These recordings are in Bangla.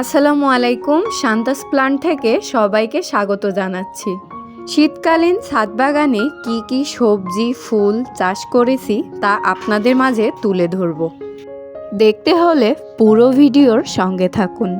আসসালামু আলাইকুম শান্তাস প্লান্ট থেকে সবাইকে স্বাগত জানাচ্ছি। শীতকালীন ছাদ বাগানে কি কি সবজি, ফুল চাষ করেছি তা আপনাদের মাঝে তুলে ধরব। দেখতে হলে পুরো ভিডিওর সঙ্গে থাকুন।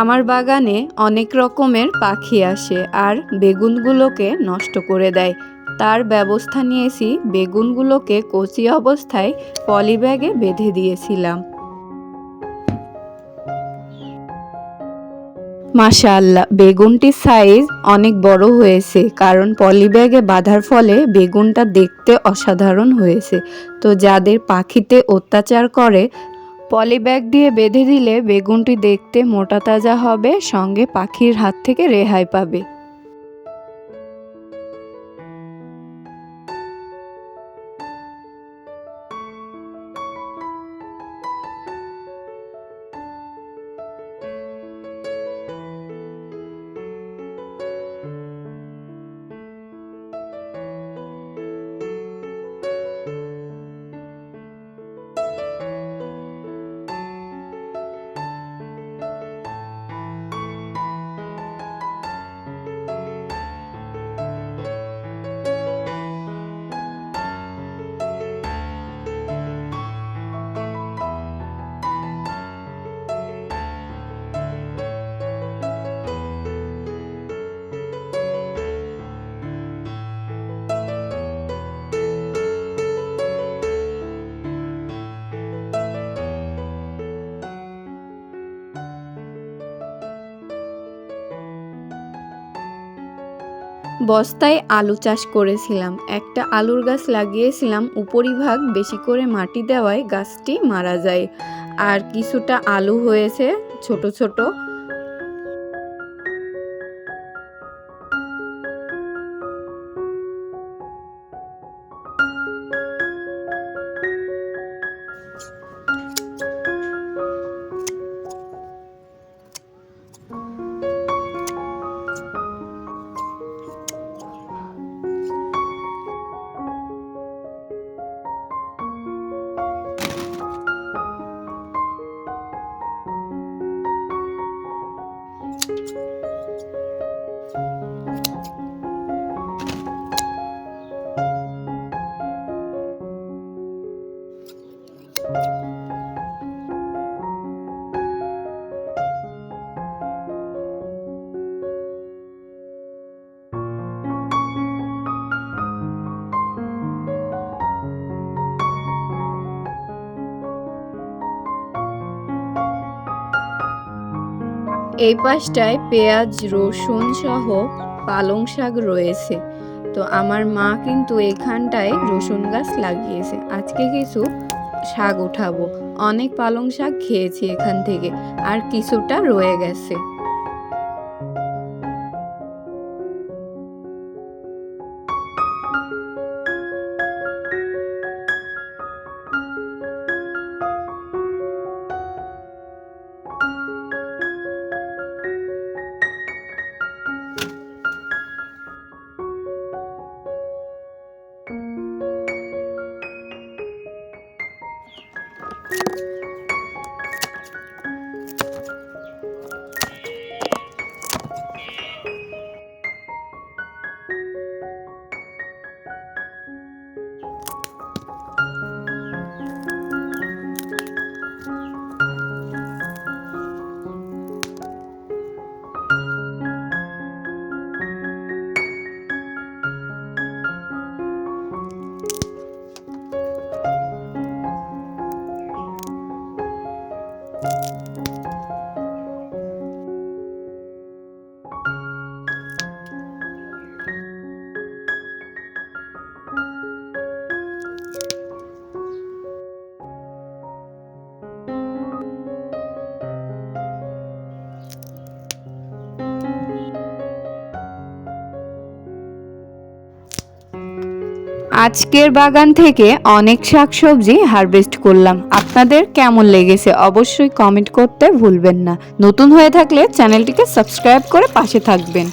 আমার বাগানে অনেক রকমের পাখি আসে আর বেগুনগুলোকে নষ্ট করে দেয়। তার ব্যবস্থা নিয়েছি বেগুনগুলোকে কচি অবস্থায় পলিব্যাগে বেঁধে দিয়েছিলাম। মাশাআল্লাহ, বেগুনটির সাইজ অনেক বড় হয়েছে, কারণ পলিব্যাগে বাঁধার ফলে বেগুনটা দেখতে অসাধারণ হয়েছে। তো যাদের পাখিতে অত্যাচার করে পলিব্যাগ দিয়ে বেঁধে দিলে বেগুনটি দেখতে মোটা তাজা হবে, সঙ্গে পাখির হাত থেকে রেহাই পাবে। বস্তায় আলু চাষ করেছিলাম। একটা আলুর গাছ লাগিয়েছিলাম, উপরিভাগ বেশি করে মাটি দেওয়ায় গাছটি মারা যায়। আর কিছুটা আলু হয়েছে, ছোট ছোট। এই পাশটায় পেঁয়াজ, রসুন সহ পালং শাক রয়েছে। তো আমার মা কিন্তু এখানটায় রসুন গাছ লাগিয়েছে। আজকে কিছু শাক উঠাবো। অনেক পালং শাক খেয়েছি এখান থেকে। আর কিছুটা রয়ে গেছে। Música আজকের বাগান থেকে অনেক শাকসবজি হারভেস্ট করলাম। আপনাদের কেমন লেগেছে অবশ্যই কমেন্ট করতে ভুলবেন না। নতুন হয়ে থাকলে চ্যানেলটিকে সাবস্ক্রাইব করে পাশে থাকবেন।